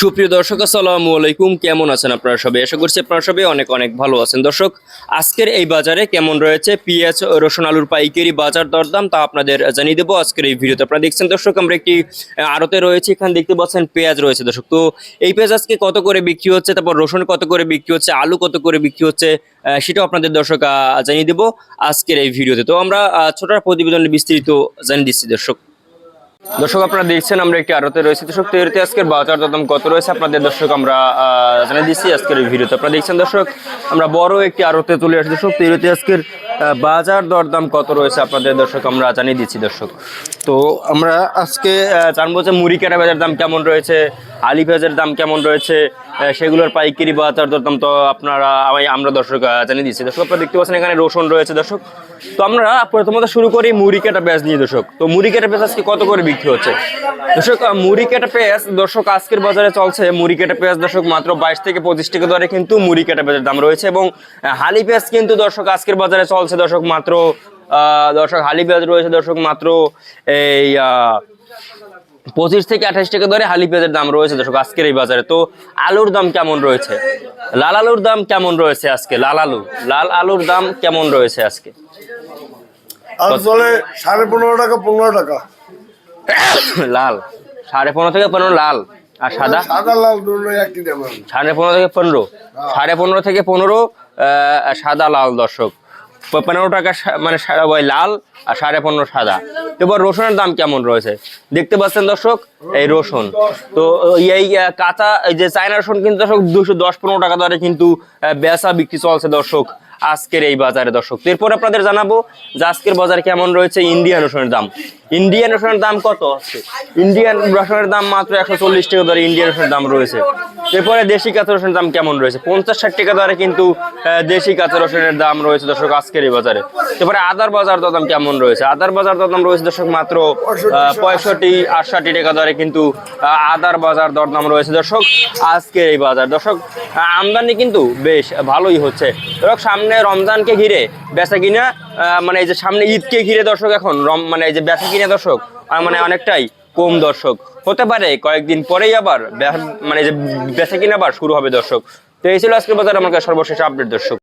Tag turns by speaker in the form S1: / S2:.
S1: সুপ্রিয় দর্শক, আসসালামু আলাইকুম। কেমন আছেন আপনারা সবাই? আশা করছি আপনারা সবাই অনেক অনেক ভালো আছেন। দর্শক, আজকের এই বাজারে কেমন রয়েছে? পেঁয়াজ, রসুন, আলুর পাইকারি বাজার দরদাম, তা আপনাদের জানিয়ে দেবো আজকের এই ভিডিওতে। আপনারা দেখছেন দর্শক, আমরা একটি আড়তে রয়েছে, এখানে দেখতে পাচ্ছেন পেঁয়াজ রয়েছে। দর্শক, তো এই পেঁয়াজ আজকে কত করে বিক্রি হচ্ছে? তারপর রসুন কত করে বিক্রি হচ্ছে? আলু কত করে বিক্রি হচ্ছে? সেটাও আপনাদের দর্শক জানিয়ে দেবো আজকের এই ভিডিওতে। তো আমরা ছোট প্রতিবেদনে বিস্তারিত জানিয়ে দিচ্ছি দর্শক। দর্শক, আপনারা দেখছেন, আমরা একটি আড়তে রয়েছে। দর্শক তৈরিতে আজকের বাজার দরদাম কত রয়েছে আপনাদের দর্শক, আমরা জানিয়ে দিচ্ছি আজকের এই ভিডিওতে। আপনারা দেখছেন দর্শক, আমরা বড় একটি আড়তে চলে আসি দর্শক তৈরিতে আজকের বাজার দরদাম কত রয়েছে আপনাদের দর্শক, আমরা জানিয়ে দিচ্ছি দর্শক। তো আমরা আজকে জানব যে মুড়ি কেটা বাজার দাম কেমন রয়েছে, আলি পেঁয়াজের দাম কেমন রয়েছে সেগুলোর পাইকারি বাজার দরদাম তো আপনারা আমরা দর্শক জানিয়ে দিচ্ছি। দর্শক, আপনারা দেখতে পাচ্ছেন এখানে রসুন রয়েছে দর্শক। তো আমরা প্রথমত শুরু করি মুড়ি কেটা পেঁয়াজ নিয়ে, দর্শক। তো মুড়ি কেটা পেঁয়াজ আজকে কত করে বিক্রি হচ্ছে? দর্শক মুড়ি কেটা পেঁয়াজ, দর্শক, আজকের বাজারে চলছে মুড়ি কেটা পেঁয়াজ, দর্শক, মাত্র বাইশ থেকে পঁচিশ টাকা দরে কিন্তু মুড়ি কেটা পেঁয়াজের দাম রয়েছে এবং হালি পেঁয়াজ কিন্তু, দর্শক, আজকের বাজারে চলছে, দর্শক, মাত্র দর্শক, হালি পেঁয়াজ রয়েছে, দর্শক, মাত্র এই পঁচিশ থেকে আঠাশ টাকা ধরে হালি পেঁয়াজের দাম রয়েছে দর্শক আজকের এই বাজারে। তো আলুর দাম কেমন রয়েছে? লাল আলুর দাম কেমন রয়েছে আজকে? লাল আলু লাল আলুর দাম কেমন রয়েছে আজকে?
S2: সাড়ে পনেরো টাকা পনেরো টাকা।
S1: লাল সাড়ে পনেরো থেকে পনেরো লাল আর সাদা?
S2: লাল
S1: সাড়ে পনেরো থেকে পনেরো? সাড়ে পনেরো থেকে পনেরো আহ, সাদা লাল দর্শক। পনেরো টাকা মানে লাল আর সাড়ে পনেরো সাদা। এবার রসুনের দাম কেমন রয়েছে? দেখতে পাচ্ছেন দর্শক, এই রসুন। তো, এই কাঁচা, এই যে চায়না রসুন কিন্তু দর্শক দুশো দশ পনেরো টাকা দরে কিন্তু বেচা বিক্রি চলছে দর্শক। আজকের এই বাজারে দর্শক, এরপর আপনাদের জানাব যে আজকের বাজারে কেমন রয়েছে ইন্ডিয়ান রসুনের দাম। ইন্ডিয়ান রসুনের দাম কত আছে ইন্ডিয়ান রসুনের দাম মাত্র একশো চল্লিশ টাকা দরে ইন্ডিয়ান রসুনের দাম রয়েছে। এরপরে দেশি কাঁচা রসুনের দাম কেমন রয়েছে? পঞ্চাশ ষাট টাকা দরে কিন্তু দেশি কাঁচা রসুনের দাম রয়েছে দর্শক আজকের এই বাজারে। এরপরে আদার বাজার দাম কেমন রয়েছে? আদার বাজার দাম রয়েছে দর্শক মাত্র পঁয়ষট্টি, আটষট্টি টাকা দরে কিন্তু আদার বাজার দরদাম রয়েছে দর্শক আজকের এই বাজার। দর্শক আমদানি কিন্তু বেশ ভালোই হচ্ছে। দর্শক, সামনে রমজানকে ঘিরে, বেচা কিনা মানে এই যে সামনে ঈদকে ঘিরে দর্শক এখন, রম মানে এই যে বেচা কিনা দর্শক মানে অনেকটাই কম দর্শক। হতে পারে, কয়েকদিন পরেই আবার মানে যে বেচা কিনা আবার শুরু হবে দর্শক। তো এই ছিল আজকের বাজার আমার সর্বশেষ আপডেট দর্শক।